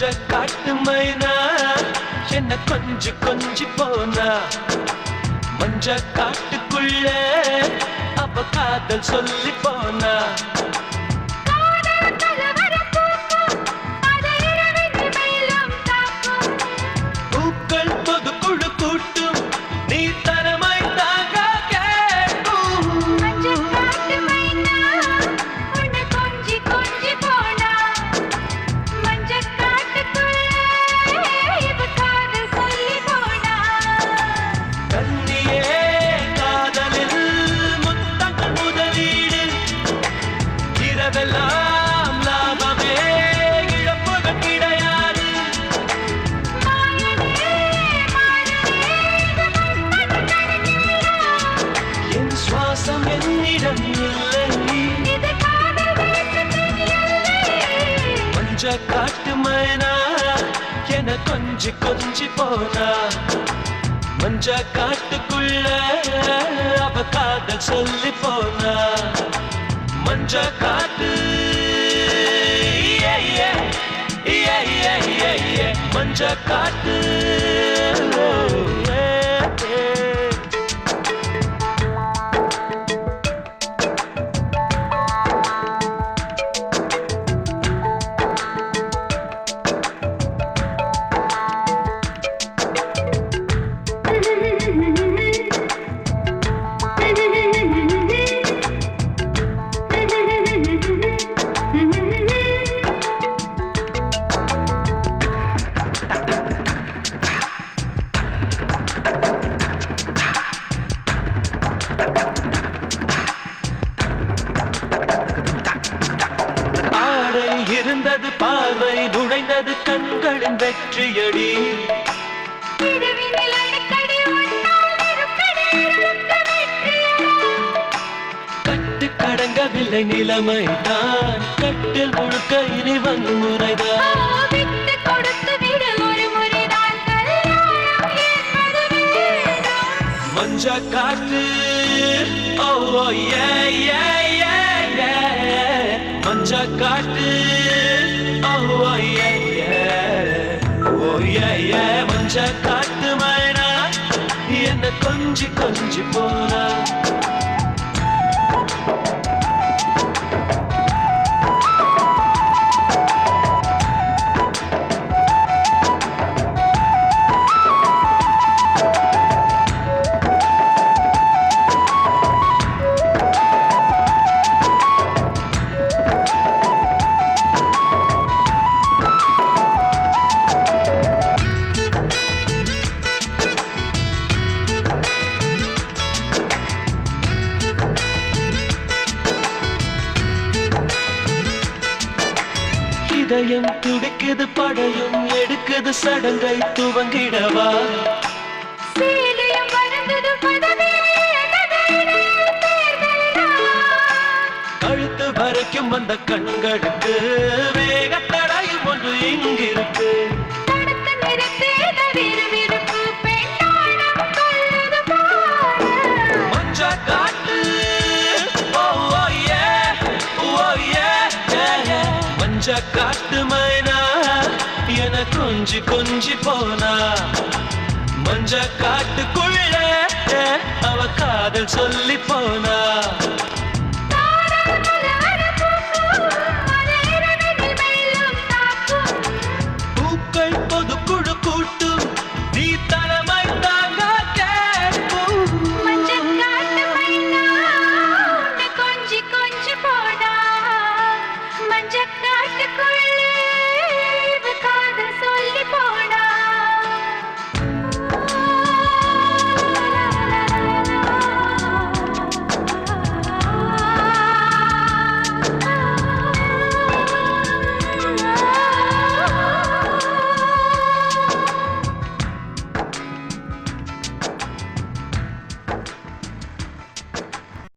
மஞ்ச காட்டு மைனா என்ன கொஞ்சி கொஞ்சி போனா? மஞ்ச காட்டுக்குள்ள அவ காதல் சொல்லி போனா? மஞ்ச காட்டு மைனா என கொஞ்சி கொஞ்சி போனா மஞ்ச காட்டுக்குள்ள அவ காதல் சொல்லி போனா மஞ்ச காட்டு மஞ்ச காட்டு. இருந்தது பார்வை நுழைந்தது கண்களின் வெற்றியடி. கட்டு கடங்கவில்லை நிலைமை தான் கட்டில் முழுக்க இனி வன்முறைதான். மஞ்ச காட்டு ஓ ஏ ஏ ஏ ஏ. மஞ்ச காட்டு காட்டு மைனா என்ன கொஞ்சி கொஞ்சி போனா இதயம் துடிக்குது படையும் எடுக்குது சடங்கை துவங்கிடவா. கழுத்து வரைக்கும் வந்த கண்களுக்கு வேகத்தடையும் ஒன்று இங்கிருக்கு கொஞ்சி கொஞ்சி போனா மஞ்ச காட்டுக்குள்ள அவ காதல் சொல்லி போனா.